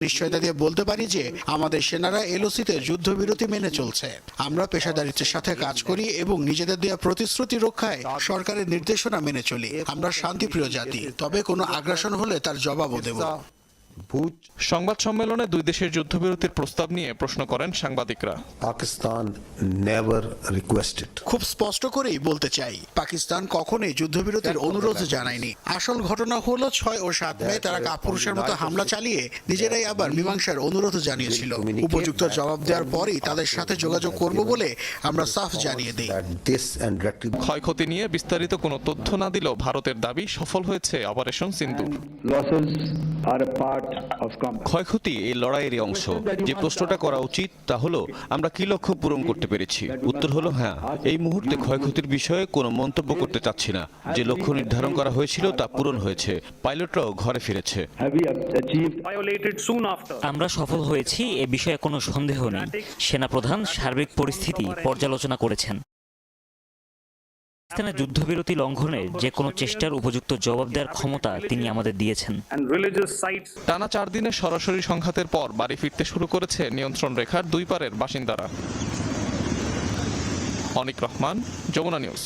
নিশ্চয়তা দিয়ে বলতে পারি যে আমাদের সেনারা এলওসিতে যুদ্ধবিরতি মেনে চলছে। আমরা পেশাদারিত্বের সাথে কাজ করি এবং নিজেদের দেওয়া প্রতিশ্রুতি রক্ষায় সরকারের নির্দেশনা মেনে চলি। আমরা শান্তিপ্রিয় জাতি, তবে কোনো আগ্রাসন হলে তার জবাবও দেব। সংবাদ সম্মেলনে দুই দেশের যুদ্ধবিরতির প্রস্তাব নিয়ে প্রশ্ন করেন সাংবাদিকরা। পাকিস্তান নেভার রিকোয়েস্টেড খুব স্পষ্ট করেই বলতে চাই পাকিস্তান কখনোই যুদ্ধবিরতির অনুরোধ জানায়নি। আসল ঘটনা হলো ছয় ও সাত মে তারা কাপুরুষের মতো হামলা চালিয়ে নিজেরাই আবার মীমাংসার অনুরোধ জানিয়েছিল। উপযুক্ত জবাব দেওয়ার পরেই তাদের সাথে যোগাযোগ করব বলে আমরা সাফ জানিয়ে দিই। ক্ষয়ক্ষতি নিয়ে বিস্তারিত কোনো তথ্য না দিলেও ভারতের দাবি সফল হয়েছে অপারেশন সিন্দুর। ক্ষয়ক্ষতি এই লড়াইয়েরই অংশ। যে প্রশ্নটা করা উচিত তা হলো আমরা কি লক্ষ্য পূরণ করতে পেরেছি? উত্তর হলো হ্যাঁ এই মুহূর্তে ক্ষয়ক্ষতির বিষয়ে কোনো মন্তব্য করতে চাচ্ছি না। যে লক্ষ্য নির্ধারণ করা হয়েছিল তা পূরণ হয়েছে। পাইলটরাও ঘরে ফিরেছে. আমরা সফল হয়েছি এ বিষয়ে কোনো সন্দেহ নেই। সেনাপ্রধান সার্বিক পরিস্থিতি পর্যালোচনা করেছেন। পাকিস্তানের যুদ্ধবিরতি লঙ্ঘনে যে কোনো চেষ্টার উপযুক্ত জবাব দেওয়ার ক্ষমতা তিনি আমাদের দিয়েছেন। টানা চার দিনের সরাসরি সংঘাতের পর বাড়ি ফিরতে শুরু করেছে নিয়ন্ত্রণ রেখার দুই পারের বাসিন্দারা। অনিক রহমান, যমুনা নিউজ।